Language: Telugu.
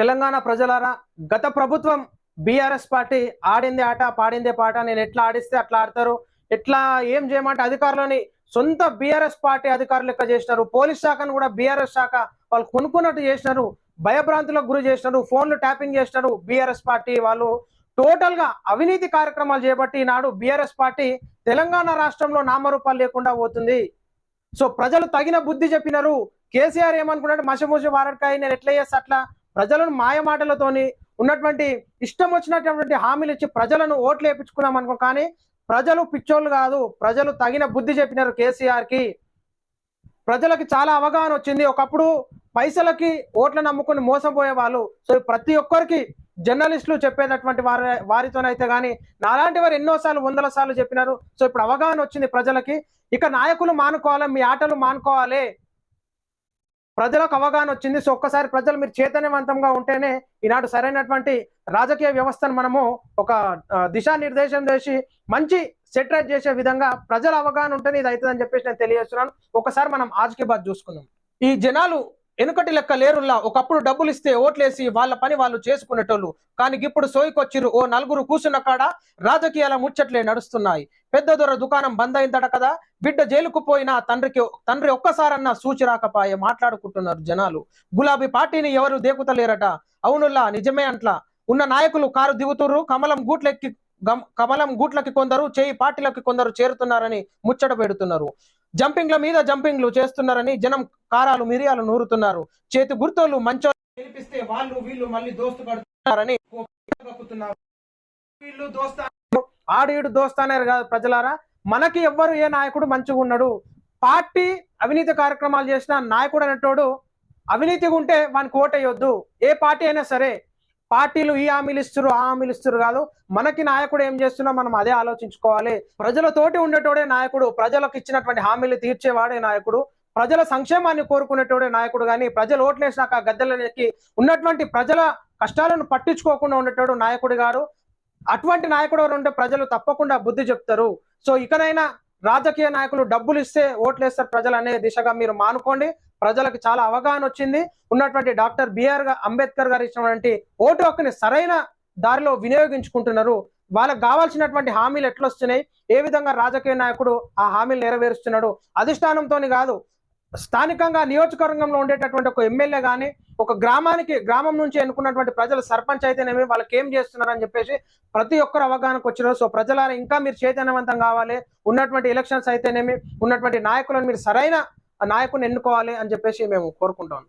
తెలంగాణ ప్రజలారా గత ప్రభుత్వం బీఆర్ఎస్ పార్టీ ఆడిందే ఆట పాడిందే పాట. నేను ఎట్లా ఆడిస్తే అట్లా ఆడతారు. ఎట్లా ఏం చేయమంటే అధికారులని సొంత బీఆర్ఎస్ పార్టీ అధికారులు లెక్క చేసినారు. పోలీస్ శాఖను కూడా బీఆర్ఎస్ శాఖ వాళ్ళు కొనుక్కున్నట్టు చేసినారు. భయభ్రాంతులకు గురి చేసినారు. ఫోన్లు ట్యాపింగ్ చేసినారు బీఆర్ఎస్ పార్టీ వాళ్ళు. టోటల్గా అవినీతి కార్యక్రమాలు చేపట్టి ఈనాడు బీఆర్ఎస్ పార్టీ తెలంగాణ రాష్ట్రంలో నామరూపాలు లేకుండా పోతుంది. సో ప్రజలు తగిన బుద్ధి చెప్పినారు. కేసీఆర్ ఏమనుకున్నాడు? మసమూసి వారకాయ నేను ఎట్లా చేస్తే అట్లా ప్రజలను మాయమాటలతోని ఉన్నటువంటి ఇష్టం వచ్చినటువంటి హామీలు ఇచ్చి ప్రజలను ఓట్లు వేయించుకున్నాం అనుకో కానీ ప్రజలు పిచ్చోళ్ళు కాదు ప్రజలు తగిన బుద్ధి చెప్పినారు కేసీఆర్కి. ప్రజలకి చాలా అవగాహన వచ్చింది. ఒకప్పుడు పైసలకి ఓట్లు నమ్ముకుని మోసపోయే వాళ్ళు. సో ప్రతి ఒక్కరికి జర్నలిస్టులు చెప్పేటటువంటి వారి వారితోనైతే కానీ నాలాంటి వారు ఎన్నోసార్లు వందల సార్లు చెప్పినారు. సో ఇప్పుడు అవగాహన వచ్చింది ప్రజలకి. ఇక నాయకులు మానుకోవాలి? మీ ఆటలు మానుకోవాలి. ప్రజలకు అవగాహన వచ్చింది. సో ఒక్కసారి ప్రజలు మీరు చైతన్యవంతంగా ఉంటేనే ఈనాడు సరైనటువంటి రాజకీయ వ్యవస్థను మనము ఒక దిశానిర్దేశం చేసి మంచి సెటరేట్ చేసే విధంగా ప్రజల అవగాహన ఉంటేనే ఇది అవుతుందని చెప్పేసి నేను తెలియజేస్తున్నాను. ఒకసారి మనం ఆజ్కి బాద్ చూసుకుందాం. ఈ జనాలు వెనుకటి లెక్క లేరుల్లా ఒకప్పుడు డబ్బులు ఇస్తే ఓట్లేసి వాళ్ళ పని వాళ్ళు చేసుకునేటోళ్ళు. కానీ ఇప్పుడు సోయికొచ్చిరు ఓ నలుగురు కూర్చున్న కాడ రాజకీయాల ముచ్చట్లే నడుస్తున్నాయి. పెద్ద దొర దుకాణం బంద్ అయిందట కదా బిడ్డ జైలుకు పోయినా తండ్రికి తండ్రి ఒక్కసారన్నా సూచి రాకపాయే మాట్లాడుకుంటున్నారు జనాలు. గులాబీ పార్టీని ఎవరు దేకుతలేరట? అవునుల్లా నిజమే అంట్లా. ఉన్న నాయకులు కారు దిగుతుర్రు కమలం గూట్లెక్కి కమలం గూట్లకి కొందరు చేయి పార్టీలకి కొందరు చేరుతున్నారని ముచ్చట పెడుతున్నారు. జంపింగ్ల మీద జంపింగ్లు చేస్తున్నారని జనం కారాలు మిరియాలు నూరుతున్నారు. చేతి గుర్తోళ్ళు మంచో గెలిపిస్తే వాళ్ళు వీళ్ళు మళ్ళీ దోస్తు పడుతున్నారని వీళ్ళు దోస్తా ఆడేడు దోస్తానారు కాదు ప్రజలారా. మనకి ఎవ్వరు ఏ నాయకుడు మంచిగా ఉన్నాడు పార్టీ అవినీతి కార్యక్రమాలు చేసిన నాయకుడు అనేటోడు అవినీతిగా ఉంటే వానికి ఓటేయొద్దు. ఏ పార్టీ అయినా సరే పార్టీలు ఈ హామీలు ఇస్తారు ఆ హామీలు కాదు. మనకి నాయకుడు ఏం చేస్తున్నా మనం అదే ఆలోచించుకోవాలి. ప్రజలతోటి ఉండేటోడే నాయకుడు ప్రజలకు ఇచ్చినటువంటి హామీలు తీర్చేవాడే నాయకుడు ప్రజల సంక్షేమాన్ని కోరుకునేటోడే నాయకుడు కానీ ప్రజలు ఓట్లేసినాక ఆ గద్దెలకి ఉన్నటువంటి ప్రజల కష్టాలను పట్టించుకోకుండా ఉండేటోడు నాయకుడు గారు అటువంటి నాయకుడు ఎవరు ఉంటే ప్రజలు తప్పకుండా బుద్ధి చెప్తారు. సో ఇకనైనా రాజకీయ నాయకులు డబ్బులు ఇస్తే ఓట్లేస్తారు ప్రజలు అనే దిశగా మీరు మానుకోండి. ప్రజలకు చాలా అవగాహన వచ్చింది. ఉన్నటువంటి డాక్టర్ బిఆర్ అంబేద్కర్ గారు ఇచ్చినటువంటి ఓటు హక్కుని సరైన దారిలో వినియోగించుకుంటున్నారు. వాళ్ళకు కావాల్సినటువంటి హామీలు ఎట్లొస్తున్నాయి? ఏ విధంగా రాజకీయ నాయకుడు ఆ హామీలు నెరవేరుస్తున్నాడు? అధిష్టానంతోని కాదు స్థానికంగా నియోజకవర్గంలో ఉండేటటువంటి ఒక ఎమ్మెల్యే కానీ ఒక గ్రామానికి గ్రామం నుంచి ఎన్నుకున్నటువంటి ప్రజలు సర్పంచ్ అయితేనేమి వాళ్ళకి ఏం చేస్తున్నారని చెప్పేసి ప్రతి ఒక్కరు అవగాహనకు వచ్చినారు. సో ప్రజలారా ఇంకా మీరు చైతన్యవంతం కావాలి. ఉన్నటువంటి ఎలక్షన్స్ అయితేనేమి ఉన్నటువంటి నాయకులను మీరు సరైన నాయకుని ఎన్నుకోవాలి అని చెప్పేసి మేము కోరుకుంటాం